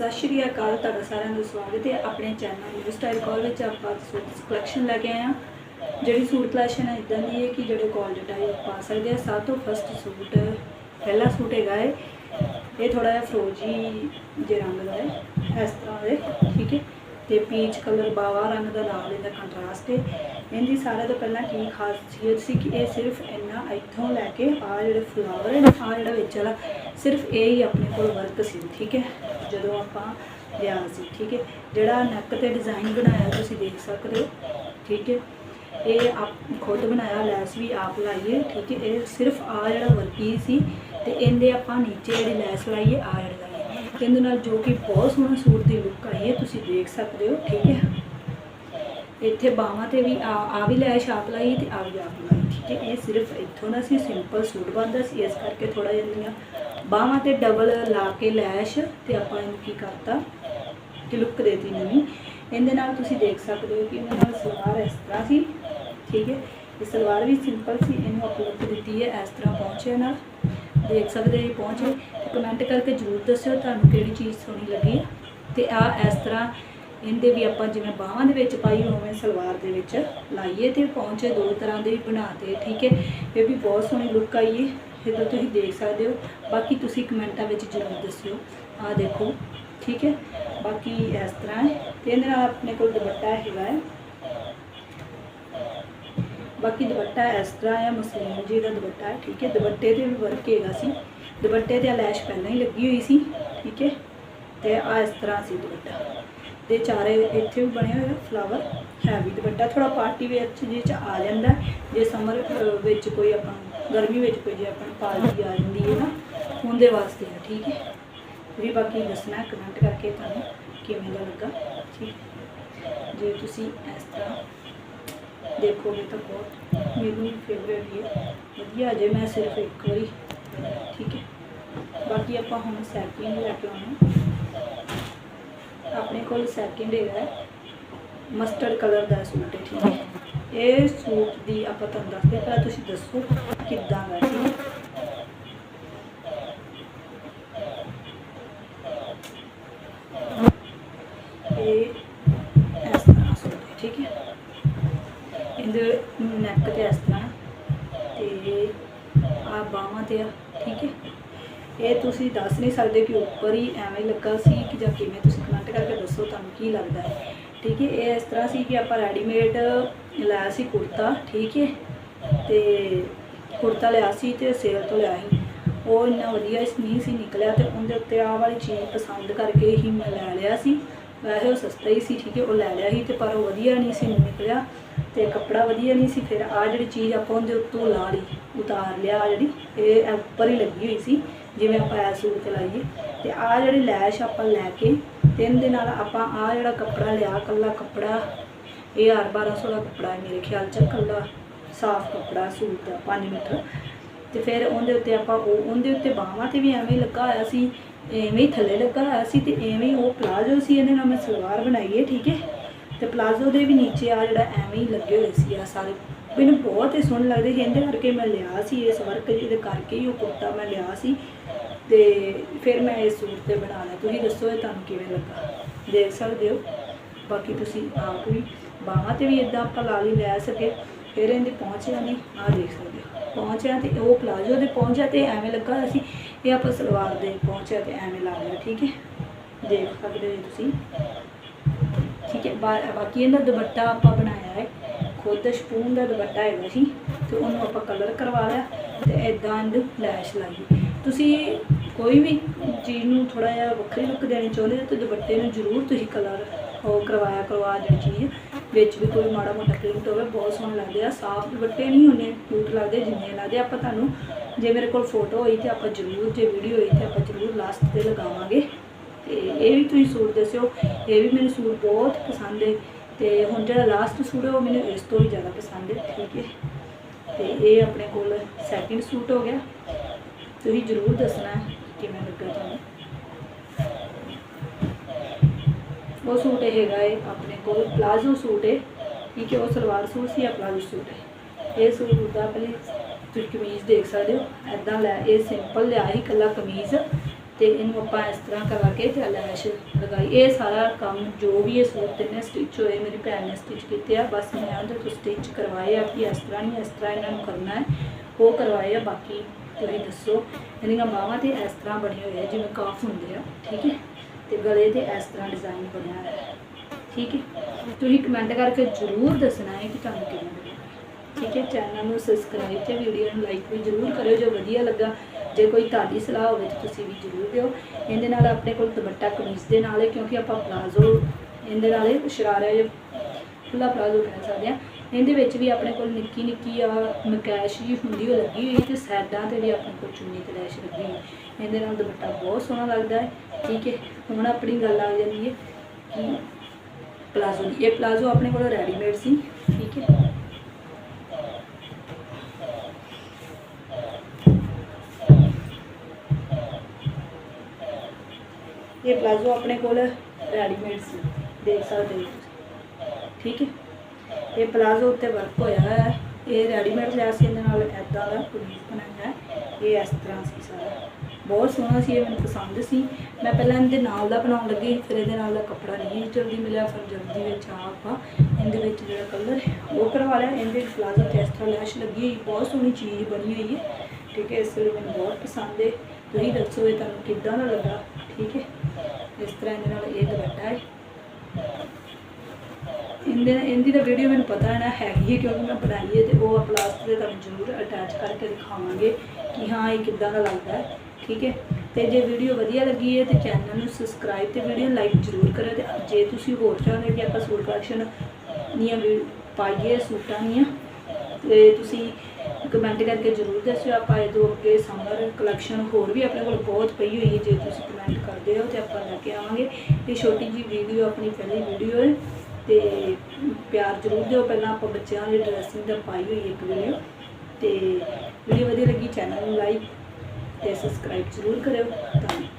ਸਤਿ ਸ਼੍ਰੀ ਅਕਾਲ, ਤੁਹਾਡਾ ਸਾਰਿਆਂ ਦਾ ਸਵਾਗਤ ਹੈ ਆਪਣੇ ਚੈਨਲ ਨਿਊ ਸਟਾਈਲ ਕਾਲ ਵਿੱਚ। ਆਪਾਂ ਸੂਟ ਕਲੈਕਸ਼ਨ ਲੈ ਕੇ ਆਏ ਹਾਂ। ਜਿਹੜੀ ਸੂਟ ਕਲੈਕਸ਼ਨ ਹੈ ਇਦਾਂ ਦੀ ਹੈ ਕਿ ਜਿਹੜੇ ਕਾਲਜ ਟਾਈਪ ਪਾ ਸਕਦੇ ਆ ਸਭ ਤੋਂ ਫਸਟ ਸੂਟ, ਪਹਿਲਾ ਸੂਟ ਹੈਗਾ ਹੈ ਇਹ ਥੋੜਾ ਜਿਹਾ ਫਰੋਜੀ ਜੇ ਰੰਗ ਦਾ ਹੈ, ਇਸ ਤਰ੍ਹਾਂ ਦੇ, ਠੀਕ ਹੈ। ਤੇ ਪੀਚ ਕਲਰ ਬਾਵਾ ਰੰਗ ਦਾ ਨਾਲ ਇਹਦਾ ਕੰਟਰਾਸਟ ਹੈ। ਇਹਦੀ ਸਾਰਿਆਂ ਤੋਂ ਪਹਿਲਾਂ ਕੀ ਖਾਸੀਅਤ ਸੀ ਕਿ ਇਹ ਸਿਰਫ ਇੰਨਾ ਇੱਥੋਂ ਲੈ ਕੇ ਆ ਜਿਹੜੇ ਫਲਾਵਰ ਹੈ ਆ ਜਿਹੜਾ ਵਿੱਚ ਵਾਲਾ, ਸਿਰਫ ਇਹ ਹੀ ਆਪਣੇ ਕੋਲ ਵਰਕ ਸੀ, ਠੀਕ ਹੈ। ਜਦੋਂ ਆਪਾਂ ਲਿਆ ਸੀ, ਠੀਕ ਹੈ? ਜਿਹੜਾ ਨੱਕ ਤੇ ਡਿਜ਼ਾਈਨ ਬਣਾਇਆ ਤੁਸੀਂ ਦੇਖ ਸਕਦੇ ਹੋ, ਠੀਕ ਹੈ? ਇਹ ਆਪ ਖੁਦ ਬਣਾਇਆ, ਲੈਸ ਵੀ ਆਪ ਲਾਈਏ, ਠੀਕ ਹੈ? ਇਹ ਸਿਰਫ ਆ ਜਿਹੜਾ ਵਰਕੀ ਸੀ ਤੇ ਇਹਦੇ ਆਪਾਂ ਨੀਚੇ ਜਿਹੜੀ ਲੈਸ ਲਾਈਏ ਆ ਜਿਹੜਾ ਲਾਈਏ। ਇਹਦੇ ਨਾਲ ਜੋ ਕਿ ਬਹੁਤ ਸੋਹਣਾ ਸੂਟ ਦੀ ਲੁੱਕ ਆਈ ਹੈ, ਤੁਸੀਂ ਦੇਖ ਸਕਦੇ ਹੋ, ਠੀਕ ਹੈ? ਇੱਥੇ ਬਾਹਾਂ ਤੇ ਵੀ ਆ ਆ ਵੀ ਲੈਸ ਆਪ ਲਾਈਏ ਤੇ ਆ ਵੀ ਆਪ ਲਾਈਏ ਠੀਕ ਹੈ, ਇਹ ਸਿਰਫ ਇੱਥੋਂ ਦਾ ਸੀ ਸਿੰਪਲ ਸੂਟ ਬਣਦਾ ਸੀ, ਇਸ ਕਰਕੇ ਥੋੜਾ ਜਿਹਾ ਇਹਦੀਆਂ ਬਾਹਾਂ ਤੇ ਡਬਲ ਲਾ ਕੇ ਲੈਸ਼ ਤੇ ਆਪਾਂ ਇਹਨੂੰ ਕੀ ਕਰਤਾ ਕਿ ਲੁੱਕ ਦੇਤੀ ਨਵੀਂ। ਇਹਦੇ ਨਾਲ ਤੁਸੀਂ ਦੇਖ ਸਕਦੇ ਹੋ ਕਿ ਇਹਨਾਂ ਨਾਲ ਸਲਵਾਰ ਇਸ ਤਰ੍ਹਾਂ ਸੀ, ਠੀਕ ਹੈ, ਇਹ ਸਲਵਾਰ ਵੀ ਸਿੰਪਲ ਸੀ, ਇਹਨੂੰ ਆਪਾਂ ਲੁੱਕ ਦਿੱਤੀ ਹੈ ਇਸ ਤਰ੍ਹਾਂ ਪਹੁੰਚੇ ਨਾਲ। ਦੇਖ ਸਕਦੇ ਹੋ ਪਹੁੰਚੇ ਕਮੈਂਟ ਕਰਕੇ ਜਰੂਰ ਦੱਸਿਓ ਤੁਹਾਨੂੰ ਕਿਹੜੀ ਚੀਜ਼ ਸੋਹਣੀ ਲੱਗੀ ਹੈ। ਤੇ ਆ ਇਸ ਤਰ੍ਹਾਂ ਇਹਦੇ ਵੀ ਆਪਾਂ ਜਿਵੇਂ ਬਾਹਾਂ ਦੇ ਵਿੱਚ ਪਾਈ ਹੋਵੇਂ ਸਲਵਾਰ ਦੇ ਵਿੱਚ ਲਾਈਏ ਤੇ ਪਹੁੰਚੇ ਦੋ ਤਰ੍ਹਾਂ ਦੇ ਵੀ ਬਣਾਤੇ ਠੀਕ ਹੈ? ਇਹ ਵੀ ਬਹੁਤ ਸੋਹਣੀ ਲੁੱਕ ਆਈ ਹੈ ਇਹ ਤਾਂ ਤੁਸੀਂ ਦੇਖ ਸਕਦੇ ਹੋ। ਬਾਕੀ ਤੁਸੀਂ ਕਮੈਂਟਾਂ ਵਿੱਚ ਜ਼ਰੂਰ ਦੱਸਿਓ। ਆ ਦੇਖੋ, ਠੀਕ ਹੈ? ਬਾਕੀ ਇਸ ਤਰ੍ਹਾਂ ਹੈ ਤੇ ਇਹਦੇ ਨਾਲ ਆਪਣੇ ਕੋਲ ਦੁਪੱਟਾ ਹੈਗਾ ਹੈ। ਬਾਕੀ ਦੁਪੱਟਾ ਇਸ ਤਰ੍ਹਾਂ ਹੈ ਮਸਲੀਨ ਜੀ ਦਾ ਦੁਪੱਟਾ ਹੈ ਠੀਕ ਹੈ? ਦੁਪੱਟੇ ਤੇ ਵੀ ਵਰਕ ਹੈਗਾ ਸੀ। ਦੁਪੱਟੇ ਤੇ ਲੈਸ਼ ਪਹਿਲਾਂ ਹੀ ਲੱਗੀ ਹੋਈ ਸੀ, ਠੀਕ ਹੈ? ਤੇ ਆ ਇਸ ਤਰ੍ਹਾਂ ਸੀ ਦੁਪੱਟਾ। ਤੇ ਚਾਰੇ ਇੱਥੇ ਵੀ ਬਣੇ ਹੋਏ ਫਲਾਵਰ ਹੈਵੀ ਦੁਪੱਟਾ ਥੋੜਾ ਪਾਰਟੀ ਵੇਅਰ ਚ ਜਿਹਦੇ ਚ ਆ ਜਾਂਦਾ ਜੇ ਸਮਰ ਵਿੱਚ ਕੋਈ ਆਪਾਂ, ਗਰਮੀ ਵਿੱਚ ਕੋਈ ਜੇ ਆਪਾਂ ਪਾਰਟੀ ਆ ਜਾਂਦੀ ਹੈ ਨਾ, ਉਹਦੇ ਵਾਸਤੇ ਹੈ ਠੀਕ ਹੈ? ਵੀ ਬਾਕੀ ਦੱਸਣਾ ਕਮੈਂਟ ਕਰਕੇ ਤੁਹਾਨੂੰ ਕਿਵੇਂ ਦਾ ਲੱਗਾ, ਠੀਕ ਜੇ ਤੁਸੀਂ ਇਸ ਤਰ੍ਹਾਂ ਦੇਖੋਗੇ ਤਾਂ ਬਹੁਤ ਮੈਨੂੰ ਫੇਵਰੇਟ ਹੈ ਵਧੀਆ, ਜੇ ਮੈਂ ਸਿਰਫ ਇੱਕ ਵਾਰੀ, ਠੀਕ ਹੈ? ਬਾਕੀ ਆਪਾਂ ਹੁਣ ਸੈਕਿੰਡ ਲੈ ਕੇ ਆਉਣਾ। ਆਪਣੇ ਕੋਲ ਸੈਕਿੰਡ ਹੈਗਾ ਮਸਟਰਡ ਕਲਰ ਦਾ ਸੂਟ ਹੈ, ਠੀਕ ਹੈ। ਇਹ ਸੂਟ ਦੀ ਆਪਾਂ ਤੁਹਾਨੂੰ ਦੱਸਦੇ ਪਹਿਲਾਂ ਤੁਸੀਂ ਦੱਸੋ ਕਿੱਦਾਂ ਦਾ ਠੀਕ ਹੈ। ਇਹ ਇਸ ਤਰ੍ਹਾਂ ਸੂਟ ਹੈ, ਠੀਕ ਹੈ। ਇਹਦੇ ਨੈਕ ਤੇ ਇਸ ਤਰ੍ਹਾਂ ਤੇ ਆ ਬਾਹਾਂ ਤੇ ਆ, ਠੀਕ ਹੈ। ਇਹ ਤੁਸੀਂ ਦੱਸ ਨਹੀਂ ਸਕਦੇ ਕਿ ਉੱਪਰ ਹੀ ਐਵੇਂ ਲੱਗਾ ਸੀ ਕਿ ਜਾਂ ਕਿਵੇਂ ਤੁਸੀਂ ਕਮੈਂਟ ਕਰਕੇ ਦੱਸੋ, ਤੁਹਾਨੂੰ ਕੀ ਲੱਗਦਾ ਹੈ। ਠੀਕ ਹੈ, ਇਹ ਇਸ ਤਰ੍ਹਾਂ ਸੀ ਕਿ ਆਪਾਂ ਰੈਡੀਮੇਡ ਲਿਆ ਸੀ ਕੁੜਤਾ, ਠੀਕ ਹੈ। ਤੇ ਕੁੜਤਾ ਲਿਆ ਸੀ ਤੇ ਸੇਲ ਤੋਂ ਲਿਆ ਸੀ। ਉਹ ਇੰਨਾ ਵਧੀਆ ਨਹੀਂ ਸੀ ਨਿਕਲਿਆ ਤੇ ਉਹਦੇ ਉੱਤੇ ਆਹ ਵਾਲੀ ਚੀਜ਼ ਪਸੰਦ ਕਰਕੇ ਹੀ ਮੈਂ ਲੈ ਲਿਆ ਸੀ। ਵੈਸੇ ਉਹ ਸਸਤਾ ਹੀ ਸੀ, ਠੀਕ ਹੈ, ਉਹ ਲੈ ਲਿਆ ਸੀ ਤੇ ਪਰ ਉਹ ਵਧੀਆ ਨਹੀਂ ਸੀ ਨਿਕਲਿਆ। ਤੇ ਕੱਪੜਾ ਵਧੀਆ ਨਹੀਂ ਸੀ, ਫਿਰ ਆ ਜਿਹੜੀ ਚੀਜ਼ ਆਪਾਂ ਉਹਦੇ ਉੱਤੋਂ ਲਾ ਲਈ, ਉਤਾਰ ਲਿਆ ਆਹ ਜਿਹੜੀ, ਇਹ ਉੱਪਰ ਹੀ ਲੱਗੀ ਹੋਈ ਸੀ। ਜਿਵੇਂ ਆਪਾਂ ਐ ਸੂਟ ਚਲਾਈਏ ਲਾਈਏ, ਤੇ ਆ ਜਿਹੜੀ ਲੈਸ਼ ਆਪਾਂ ਲੈ ਕੇ, ਤਿੰਨ ਦੇ ਨਾਲ ਆਪਾਂ ਆਹ ਜਿਹੜਾ ਕੱਪੜਾ ਲਿਆ, ਕੱਲਾ ਕੱਪੜਾ, ਇਹ 1200 ਦਾ ਕੱਪੜਾ ਹੈ ਮੇਰੇ ਖਿਆਲ ਚ, ਕੱਲਾ ਸਾਫ਼ ਕੱਪੜਾ ਸੂਟ ਦਾ 5 ਮੀਟਰ ਤੇ ਫਿਰ ਉਹਦੇ ਉੱਤੇ ਆਪਾਂ ਉਹ, ਉਹਦੇ ਉੱਤੇ ਬਾਹਾਂ ਤੇ ਵੀ ਐਵੇਂ ਲੱਗਾ ਹੋਇਆ ਸੀ, ਐਵੇਂ ਹੀ ਥੱਲੇ ਲੱਗਾ ਹੋਇਆ ਸੀ ਤੇ ਐਵੇਂ ਹੀ ਉਹ ਪਲਾਜ਼ੋ ਸੀ, ਇਹਦੇ ਨਾਲ ਮੈਂ ਸਲਵਾਰ ਬਣਾਈ ਹੈ, ਠੀਕ ਹੈ? ਤੇ ਪਲਾਜ਼ੋ ਦੇ ਵੀ ਨੀਚੇ ਆ ਜਿਹੜਾ ਐਵੇਂ ਹੀ ਲੱਗੇ ਹੋਏ ਸੀ ਆ ਸਾਰੇ। ਮੈਨੂੰ ਬਹੁਤ ਹੀ ਸੋਹਣੇ ਲੱਗਦੇ ਸੀ, ਇਹਦੇ ਕਰਕੇ ਮੈਂ ਲਿਆ ਸੀ ਇਸ ਵਰਕ ਜਿਹਦੇ ਕਰਕੇ ਹੀ ਉਹ ਕੁੜਤਾ ਮੈਂ ਲਿਆ ਸੀ। ਤੇ ਫਿਰ ਮੈਂ ਇਸ ਸੂਟ ਤੇ ਬਣਾ ਲਿਆ। ਤੁਸੀਂ ਦੱਸੋ ਇਹ ਤੁਹਾਨੂੰ ਕਿਵੇਂ ਲੱਗਾ? ਦੇਖ ਸਕਦੇ ਹੋ। ਬਾਕੀ ਤੁਸੀਂ ਆਪ ਵੀ ਬਾਹਾਂ ਤੇ ਵੀ ਇਦਾਂ ਆਪਾਂ ਲਾ ਲਈ, ਲੈ ਸਕੇ। ਫਿਰ ਇਹਦੇ ਪਹੁੰਚਿਆ ਨਹੀਂ ਆ ਦੇਖ ਸਕਦੇ ਹੋ। ਪਹੁੰਚਿਆ ਤੇ ਉਹ ਪਲਾਜ਼ੋ ਦੇ ਪਹੁੰਚਿਆ ਤੇ ਐਵੇਂ ਲੱਗਾ ਹੋਇਆ ਸੀ। ਇਹ ਆਪਾਂ ਸਲਵਾਰ ਦੇ ਪਹੁੰਚਿਆ ਤੇ ਐਵੇਂ ਲਾ ਲਿਆ, ਠੀਕ ਹੈ? ਦੇਖ ਸਕਦੇ ਹੋ ਤੁਸੀਂ। ਠੀਕ ਹੈ, ਬਾ- ਬਾਕੀ ਇਹਦਾ ਦੁਪੱਟਾ ਆਪਾਂ ਬਣਾਇਆ ਹੈ। ਖੁਦ ਸ਼ਪੂਨ ਦਾ ਦੁਪੱਟਾ ਹੈਗਾ ਸੀ ਤੇ ਉਹਨੂੰ ਆਪਾਂ ਕਲਰ ਕਰਵਾ ਲਿਆ ਤੇ ਇਦਾਂ ਇਹਨੂੰ ਲੈਸ਼ ਲਾਈ ਤੁਸੀਂ ਕੋਈ ਵੀ ਚੀਜ਼ ਨੂੰ ਥੋੜਾ ਜਿਹਾ ਵੱਖਰੀ ਲੁੱਕ ਦੇਣੀ ਚਾਹੁੰਦੇ ਹੋ ਤਾਂ ਦੁਪੱਟੇ ਨੂੰ ਜ਼ਰੂਰ ਤੁਸੀਂ ਕਲਰ ਉਹ ਕਰਵਾਇਆ ਕਰਵਾ ਜਿਹੜੀ ਚੀਜ਼ ਵਿੱਚ ਵੀ ਕੋਈ ਮਾੜਾ ਮੋਟਾ ਪ੍ਰਿੰਟ ਹੋਵੇ, ਬਹੁਤ ਸੋਹਣੇ ਲੱਗਦੇ ਆ। ਸਾਫ਼ ਦੁਪੱਟੇ ਨਹੀਂ ਹੁੰਦੇ ਕਿਊਟ ਲੱਗਦੇ, ਜਿੰਨੇ ਲੱਗਦੇ ਆਪਾਂ ਤੁਹਾਨੂੰ। ਜੇ ਮੇਰੇ ਕੋਲ ਫੋਟੋ ਹੋਈ ਤੇ ਆਪਾਂ ਜ਼ਰੂਰ, ਜੇ ਵੀਡੀਓ ਹੋਈ ਤੇ ਆਪਾਂ ਜ਼ਰੂਰ ਲਾਸਟ ਤੇ ਲਗਾਵਾਂਗੇ। ਇਹ ਵੀ ਤੁਸੀਂ ਸੂਟ ਦੱਸਿਓ, ਇਹ ਵੀ ਮੈਨੂੰ ਸੂਟ ਬਹੁਤ ਪਸੰਦ ਹੈ ਤੇ ਹੁਣ ਜਿਹੜਾ ਲਾਸਟ ਸੂਟ ਹੈ, ਉਹ ਮੈਨੂੰ ਇਸ ਤੋਂ ਵੀ ਜ਼ਿਆਦਾ ਪਸੰਦ ਹੈ ਠੀਕ ਹੈ ਤੇ ਇਹ ਆਪਣੇ ਕੋਲ ਸੈਕਿੰਡ ਸੂਟ ਹੋ ਗਿਆ। ਤੁਸੀਂ ਜ਼ਰੂਰ ਦੱਸਣਾ ਕਿਵੇਂ ਲੱਗਾ ਤੁਹਾਨੂੰ। ਉਹ ਸੂਟ ਹੈਗਾ ਹੈ ਆਪਣੇ ਕੋਲ ਪਲਾਜ਼ੋ ਸੂਟ ਹੈ ਠੀਕ ਹੈ ਉਹ ਸਲਵਾਰ ਸੂਟ ਸੀ ਜਾਂ ਪਲਾਜ਼ੋ ਸੂਟ ਹੈ ਇਹ ਸੂਟ ਦਾ ਪਹਿਲੇ ਤੁਸੀਂ ਕਮੀਜ਼ ਦੇਖ ਸਕਦੇ ਹੋ। ਐਦਾਂ ਲੈ, ਇਹ ਸਿੰਪਲ ਲਿਆ ਸੀ ਕੱਲਾ ਕਮੀਜ਼। ਤੇ ਇਹਨੂੰ ਆਪਾਂ ਇਸ ਤਰ੍ਹਾਂ ਕਰਾ ਕੇ ਤੇ ਲੈਸ਼ ਲਗਾਈ। ਇਹ ਸਾਰਾ ਕੰਮ ਜੋ ਵੀ ਇਹ ਸੂਟ ਤੇ ਨੇ ਸਟਿਚ ਹੋਏ, ਮੇਰੀ ਭੈਣ ਨੇ ਸਟਿਚ ਕੀਤੇ ਆ, ਬਸ ਮੈਂ ਉਹਦੇ ਤੋਂ ਸਟਿਚ ਕਰਵਾਏ ਆ ਕਿ ਇਸ ਤਰ੍ਹਾਂ ਨਹੀਂ, ਇਸ ਤਰ੍ਹਾਂ ਇਹਨਾਂ ਨੂੰ ਕਰਨਾ ਹੈ। ਉਹ ਕਰਵਾਏ ਆ, ਬਾਕੀ ਤੁਸੀਂ ਦੱਸੋ। ਇਹਦੀਆਂ ਬਾਹਾਂ ਤੇ ਇਸ ਤਰ੍ਹਾਂ ਬਣੇ ਹੋਏ ਆ, ਜਿਵੇਂ ਕਾਫ ਹੁੰਦੇ ਆ, ਠੀਕ ਹੈ? ਤੇ ਗਲੇ ਤੇ ਇਸ ਤਰ੍ਹਾਂ ਡਿਜ਼ਾਈਨ ਬਣਿਆ ਹੋਇਆ ਹੈ, ਠੀਕ ਹੈ? ਤੁਸੀਂ ਕਮੈਂਟ ਕਰਕੇ ਜ਼ਰੂਰ ਦੱਸਣਾ ਹੈ ਕਿ ਤੁਹਾਨੂੰ ਕਿਵੇਂ ਲੱਗਿਆ ਠੀਕ ਹੈ? ਚੈਨਲ ਨੂੰ ਸਬਸਕ੍ਰਾਈਬ ਤੇ ਵੀਡੀਓ ਨੂੰ ਲਾਈਕ ਵੀ ਜ਼ਰੂਰ ਕਰਿਓ, ਜੋ ਵਧੀਆ ਲੱਗਾ ਜੇ ਕੋਈ ਤੁਹਾਡੀ ਸਲਾਹ ਹੋਵੇ ਤਾਂ ਤੁਸੀਂ ਵੀ ਜ਼ਰੂਰ ਦਿਓ। ਇਹਦੇ ਨਾਲ ਆਪਣੇ ਕੋਲ ਦੁਪੱਟਾ ਕਮੀਜ਼ ਦੇ ਨਾਲ ਹੈ ਕਿਉਂਕਿ ਆਪਾਂ ਪਲਾਜ਼ੋ, ਇਹਦੇ ਨਾਲ ਇਹ ਸ਼ਰਾਰਾ ਜਿਹਾ ਖੁੱਲਾ ਪਲਾਜ਼ੋ ਕਹਿ ਸਕਦੇ ਆ ਇਹਦੇ ਵਿੱਚ ਵੀ ਆਪਣੇ ਕੋਲ ਨਿੱਕੀ ਨਿੱਕੀ ਆ ਮਕੈਸ਼ ਜੀ ਹੁੰਦੀ ਉਹ ਲੱਗੀ ਹੋਈ ਤੇ ਸਾਈਡਾਂ ਤੇ ਵੀ ਆਪਣੇ ਕੋਲ ਚੁੰਨੀ ਕਲੈਸ਼ ਲੱਗੀ ਹੋਈ ਇਹਦੇ ਨਾਲ ਦੁਪੱਟਾ ਬਹੁਤ ਸੋਹਣਾ ਲੱਗਦਾ ਹੈ। ਠੀਕ ਹੈ, ਹੁਣ ਆਪਣੀ ਗੱਲ ਆ ਜਾਂਦੀ ਹੈ ਕਿ ਪਲਾਜ਼ੋ ਇਹ ਪਲਾਜ਼ੋ ਆਪਣੇ ਕੋਲ ਰੈਡੀਮੇਡ ਸੀ। ਠੀਕ ਹੈ। ਇਹ ਪਲਾਜ਼ੋ ਆਪਣੇ ਕੋਲ ਰੈਡੀਮੇਡ ਸੀ ਦੇਖ ਸਕਦੇ ਹੋ ਠੀਕ ਹੈ? ਇਹ ਪਲਾਜ਼ੋ ਉੱਤੇ ਵਰਕ ਹੋਇਆ ਹੈ। ਇਹ ਰੈਡੀਮੇਡ ਲਿਆ ਸੀ, ਇਹਦੇ ਨਾਲ ਐਦਾਂ ਦਾ ਕਮੀਜ਼ ਬਣਾਇਆ ਇਹ ਇਸ ਤਰ੍ਹਾਂ ਸੀ ਸਾਰਾ। ਬਹੁਤ ਸੋਹਣਾ ਸੀ, ਇਹ ਮੈਨੂੰ ਪਸੰਦ ਸੀ। ਮੈਂ ਪਹਿਲਾਂ ਇਹਦੇ ਨਾਲ ਦਾ ਬਣਾਉਣ ਲੱਗੀ, ਫਿਰ ਇਹਦੇ ਨਾਲ ਦਾ ਕੱਪੜਾ ਨਹੀਂ ਜਲਦੀ ਮਿਲਿਆ, ਫਿਰ ਜਲਦੀ ਵਿੱਚ ਆ ਆਪਾਂ ਇਹਦੇ ਵਿੱਚ ਜਿਹੜਾ ਕਲਰ ਉਹ ਕਰਵਾ ਲਿਆ। ਇਹਦੇ ਪਲਾਜ਼ੋ ਤੇ ਇਸ ਤਰ੍ਹਾਂ ਲੈਸ਼ ਲੱਗੀ ਹੋਈ, ਬਹੁਤ ਸੋਹਣੀ ਚੀਜ਼ ਬਣੀ ਹੋਈ ਹੈ। ਠੀਕ ਹੈ, ਇਸ ਲਈ ਮੈਨੂੰ ਬਹੁਤ ਪਸੰਦ ਹੈ। ਤੁਸੀਂ ਦੱਸੋ ਇਹ ਤੁਹਾਨੂੰ ਕਿੱਦਾਂ ਦਾ ਲੱਗਾ? ਠੀਕ ਹੈ? ਇਸ ਤਰ੍ਹਾਂ ਇਹਦੇ ਨਾਲ ਇਹ ਦੁਪੱਟਾ ਹੈ। ਇਹਦੇ ਇਹਦੀ ਤਾਂ ਵੀਡੀਓ ਮੈਨੂੰ ਪਤਾ ਨਾ ਹੈਗੀ ਹੈ ਕਿਉਂਕਿ ਮੈਂ ਬਣਾਈ ਹੈ ਤੇ ਉਹ ਪਲਾਸਟਿਕ ਦੇ ਤੁਹਾਨੂੰ ਜ਼ਰੂਰ ਅਟੈਚ ਕਰਕੇ ਦਿਖਾਵਾਂਗੇ ਕਿ ਹਾਂ ਇਹ ਕਿੱਦਾਂ ਦਾ ਲੱਗਦਾ ਹੈ। ਠੀਕ ਹੈ? ਤੇ ਜੇ ਵੀਡੀਓ ਵਧੀਆ ਲੱਗੀ ਹੈ ਤੇ ਚੈਨਲ ਨੂੰ ਸਬਸਕ੍ਰਾਈਬ ਤੇ ਵੀਡੀਓ ਲਾਈਕ ਜ਼ਰੂਰ ਕਰਿਓ ਤੇ ਜੇ ਤੁਸੀਂ ਹੋਰ ਚਾਹੁੰਦੇ ਕਿ ਆਪਾਂ ਸੂਟ ਕਲੈਕਸ਼ਨ ਦੀਆਂ ਵੀ ਪਾਈਏ, ਸੂਟਾਂ ਦੀਆਂ, ਤੇ ਤੁਸੀਂ ਕਮੈਂਟ ਕਰਕੇ ਜ਼ਰੂਰ ਦੱਸਿਓ। ਆਪਾਂ ਇਹ ਦੋ ਅੱਗੇ ਸਮਰ ਕਲੈਕਸ਼ਨ ਹੋਰ ਵੀ ਆਪਣੇ ਕੋਲ ਬਹੁਤ ਪਈ ਹੋਈ ਹੈ, ਜੇ ਤੁਸੀਂ ਕਮੈਂਟ ਕਰਦੇ ਹੋ ਤੇ ਆਪਾਂ ਲੈ ਕੇ ਆਵਾਂਗੇ। ਇਹ ਛੋਟੀ ਜੀ ਵੀਡੀਓ ਆਪਣੀ ਪਹਿਲੀ ਵੀਡੀਓ ਹੈ। ਤੇ ਪਿਆਰ ਜ਼ਰੂਰ ਦਿਓ। ਪਹਿਲਾਂ ਆਪਾਂ ਬੱਚਿਆਂ ਦੀ ਡਰੈਸਿੰਗ ਦਾ ਪਾਈ ਹੋਈ ਇੱਕ ਵੀਡੀਓ ਤੇ ਵੀਡੀਓ ਵਧੀਆ ਲੱਗੀ ਚੈਨਲ ਨੂੰ ਲਾਈਕ ਤੇ ਸਬਸਕ੍ਰਾਈਬ ਜ਼ਰੂਰ ਕਰਿਓ। ਧੰਨਵਾਦ।